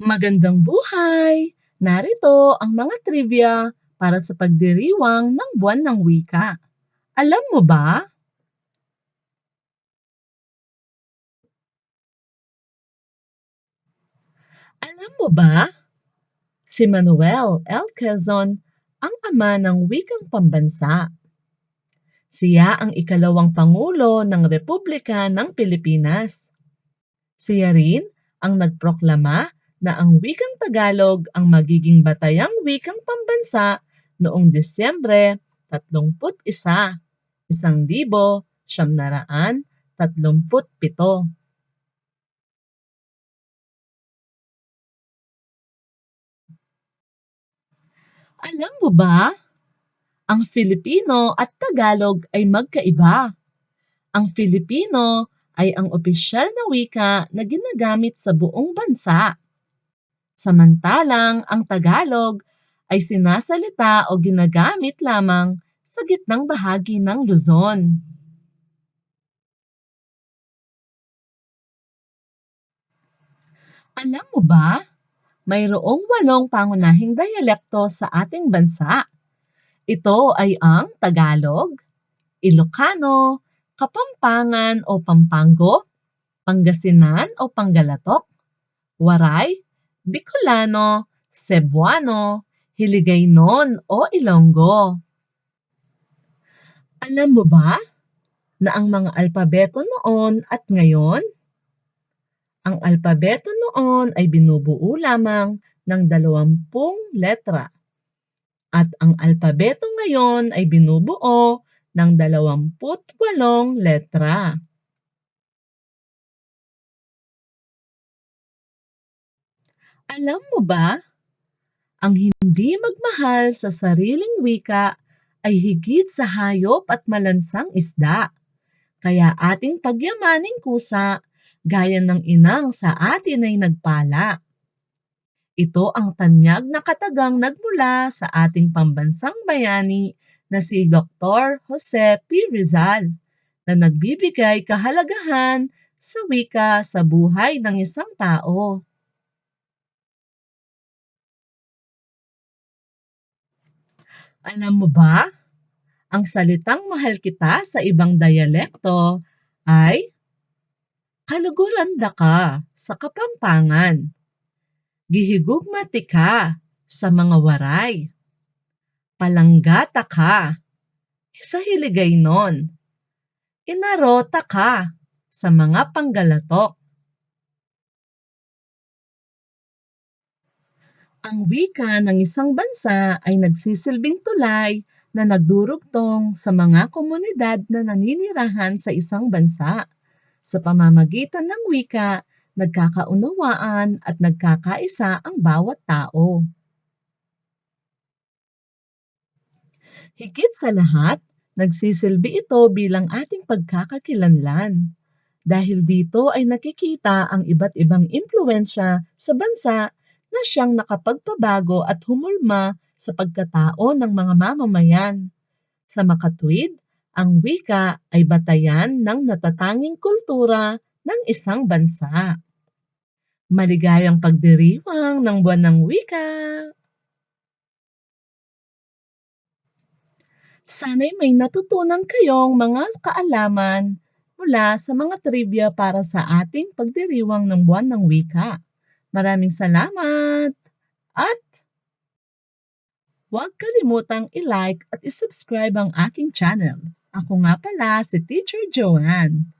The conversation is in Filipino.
Magandang buhay! Narito ang mga trivia para sa pagdiriwang ng Buwan ng Wika. Alam mo ba? Alam mo ba? Si Manuel L. Quezon ang ama ng wikang pambansa. Siya ang ikalawang Pangulo ng Republika ng Pilipinas. Siya rin ang nagproklama na ang wikang Tagalog ang magiging batayang wikang pambansa noong Disyembre 31, 1937. Alam mo ba? Ang Filipino at Tagalog ay magkaiba. Ang Filipino ay ang opisyal na wika na ginagamit sa buong bansa. Samantalang ang Tagalog ay sinasalita o ginagamit lamang sa gitnang bahagi ng Luzon. Alam mo ba? Mayroong walong pangunahing diyalekto sa ating bansa. Ito ay ang Tagalog, Ilocano, Kapampangan o Pampango, Pangasinan o Panggalatok, Waray, Bicolano, Cebuano, Hiligaynon o Ilonggo. Alam mo ba na ang mga alpabeto noon at ngayon? Ang alpabeto noon ay binubuo lamang ng dalawampung letra at ang alpabeto ngayon ay binubuo ng dalawamput walong letra. Alam mo ba? Ang hindi magmahal sa sariling wika ay higit sa hayop at malansang isda. Kaya ating pagyamaning kusa gaya ng inang sa atin ay nagpala. Ito ang tanyag na katagang nagmula sa ating pambansang bayani na si Dr. Jose P. Rizal na nagbibigay kahalagahan sa wika sa buhay ng isang tao. Alam mo ba? Ang salitang mahal kita sa ibang diyalekto ay Kaluguranda ka sa Kapampangan. Gihigugmati ka sa mga waray. Palanggata ka sa Hiligaynon. Inarota ka sa mga panggalatok. Ang wika ng isang bansa ay nagsisilbing tulay na nagdurugtong sa mga komunidad na naninirahan sa isang bansa. Sa pamamagitan ng wika, nagkakaunawaan at nagkakaisa ang bawat tao. Higit sa lahat, nagsisilbi ito bilang ating pagkakakilanlan. Dahil dito ay nakikita ang iba't ibang impluensya sa bansa na siyang nakapagpabago at humulma sa pagkatao ng mga mamamayan. Sa makatwid, ang wika ay batayan ng natatanging kultura ng isang bansa. Maligayang pagdiriwang ng buwan ng wika! Sana'y may natutunan kayong mga kaalaman mula sa mga trivia para sa ating pagdiriwang ng buwan ng wika. Maraming salamat! At huwag kalimutang i-like at i-subscribe ang aking channel. Ako nga pala si Teacher Joanne.